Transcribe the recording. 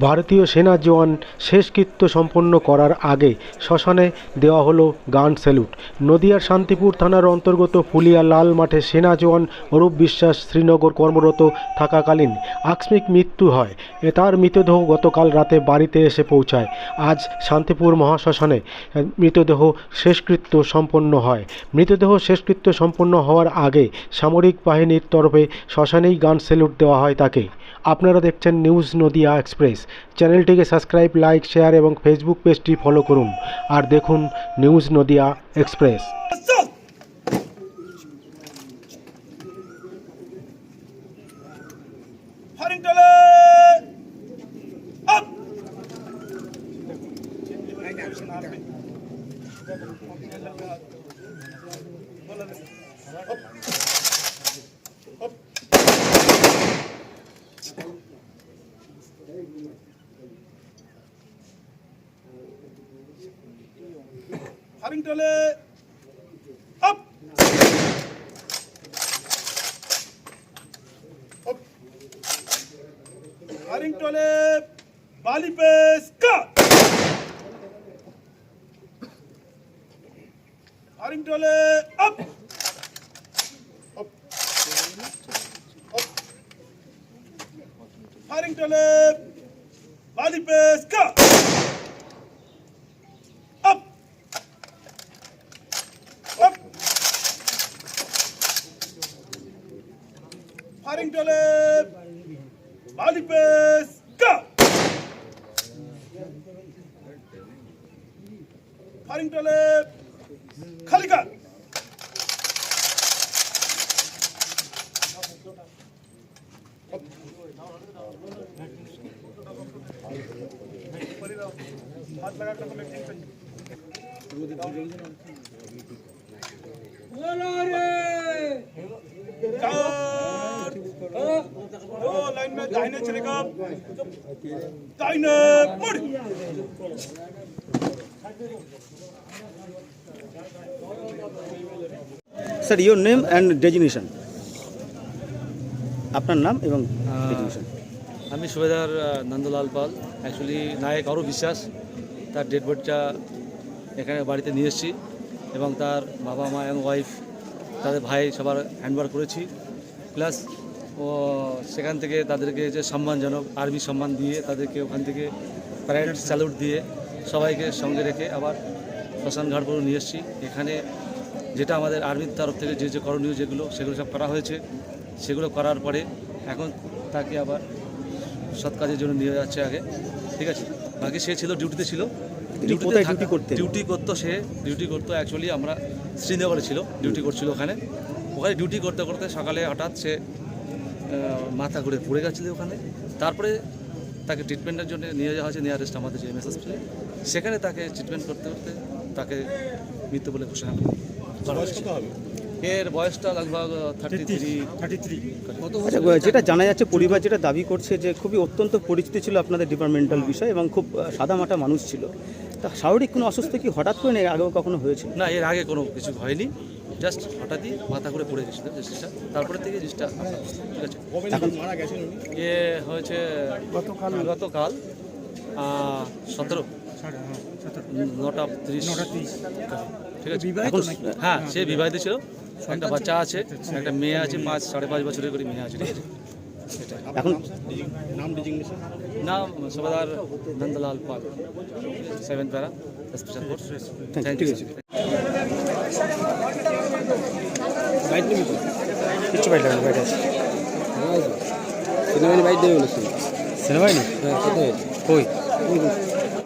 ভারতীয় সেনা জওয়ান শেষকৃত্য সম্পন্ন করার আগে শ্মশানে দেওয়া হলো গান স্যালুট। নদিয়ার শান্তিপুর থানার অন্তর্গত ফুলিয়া লাল মাঠে সেনা জওয়ান অরূপ বিশ্বাস শ্রীনগর কর্মরত থাকাকালীন আকস্মিক মৃত্যু হয়। তার মৃতদেহ গতকাল রাতে বাড়িতে এসে পৌঁছায়। আজ শান্তিপুর মহাশ্মশানে মৃতদেহ শেষকৃত্য সম্পন্ন হয়। মৃতদেহ শেষকৃত্য সম্পন্ন হওয়ার আগে সামরিক বাহিনীর তরফে শ্মশানেই গান স্যালুট দেওয়া হয় তাকে। আপনারা দেখছেন নিউজ নদিয়া এক্সপ্রেস। চ্যানেলটিকে সাবস্ক্রাইব লাইক শেয়ার এবং ফেসবুক পেজটি ফলো করুন। আর দেখুন news Nadia express. Having delay. Up. Up. Having delay. Bali pace. Cut. Having. Up. Up. Up. Having. Bali pace. Firing toilet body पेस फायरिंग टॉलेट खाली कर। हाथ लगा कर बोलो रे। है चार दो लाइन में दाहिने चलेगा दाहिने मुड़ sir your name and designation আপনার নাম এবং ডেজিনেশন আমি সুবেদার আহ, নন্দলাল পাল অ্যাকচুয়ালি নায়ক আরও বিশ্বাস তার ডেড বডিটা এখানে বাড়িতে নিয়ে এসেছি এবং তার বাবা মা এবং ওয়াইফ তাদের ভাই সবার হ্যান্ডবার করেছি প্লাস ও সেখান থেকে তাদেরকে যে সম্মানজনক আর্মি সম্মান দিয়ে তাদেরকে ওখান থেকে প্যারেড স্যালুট দিয়ে সবাইকে সঙ্গে রেখে আবার শ্মশান ঘাট পর্যন্ত নিয়ে এসেছি। এখানে যেটা আমাদের আর্মির তরফ থেকে যে যে করণীয় যেগুলো সেগুলো সব করা হয়েছে। সেগুলো করার পরে এখন তাকে আবার সৎ কাজের জন্য নিয়ে যাচ্ছে আগে। ঠিক আছে? বাকি সে ছিল ডিউটিতে ছিল। ডিউটি করতেন? ডিউটি করতো সে ডিউটি করতো অ্যাকচুয়ালি আমরা শ্রীনগরে ছিল ডিউটি করছিল ওখানে। ওখানে ডিউটি করতে করতে সকালে হঠাৎ সে মাথা ঘুরে পড়ে গেছিল ওখানে। তারপরে তাকে ট্রিটমেন্টের জন্য নিয়ে যাওয়া হয়েছে নিয়ারেস্ট আমাদের যে এমএস হসপিটালে সেখানে তাকে ট্রিটমেন্ট করতে করতে তাকে মৃত্যু বলে ঘোষণা করা এর বয়সটা লগভগ থার্টি থ্রি থার্টি থ্রি আচ্ছা, যেটা জানা যাচ্ছে পরিবার যেটা দাবি করছে যে খুবই অত্যন্ত পরিচিত ছিল আপনাদের ডিপার্টমেন্টাল বিষয় এবং খুব সাদামাটা মানুষ ছিল। তা শারীরিক কোনো অসুস্থ কি হঠাৎ করে নেই আগেও কখনো হয়েছিল? না এর আগে কোনো কিছু হয়নি। জাস্ট হঠাৎই মাথা করে পড়ে গেছিল জিনিসটা। তারপরে থেকে জিনিসটা ঠিক আছে? এখন এ হয়েছে গতকাল। গতকাল সতেরো। নটা তিরিশ। ঠিক আছে? এখন হ্যাঁ সে বিবাহিত ছিল। একটা বাচ্চা আছে একটা মেয়ে আছে পাঁচ সাড়ে পাঁচ বছরের করে মেয়ে আছে ঠিক আছে? এখন নাম Subedar Nandalal Pal seven para special force thank ঠিক ইউ আছে। কিচ্ছু বাইট লাগবে বাইরে আছে। সেনাবাহিনী বাইরে দেবে সেনাবাহিনী কই?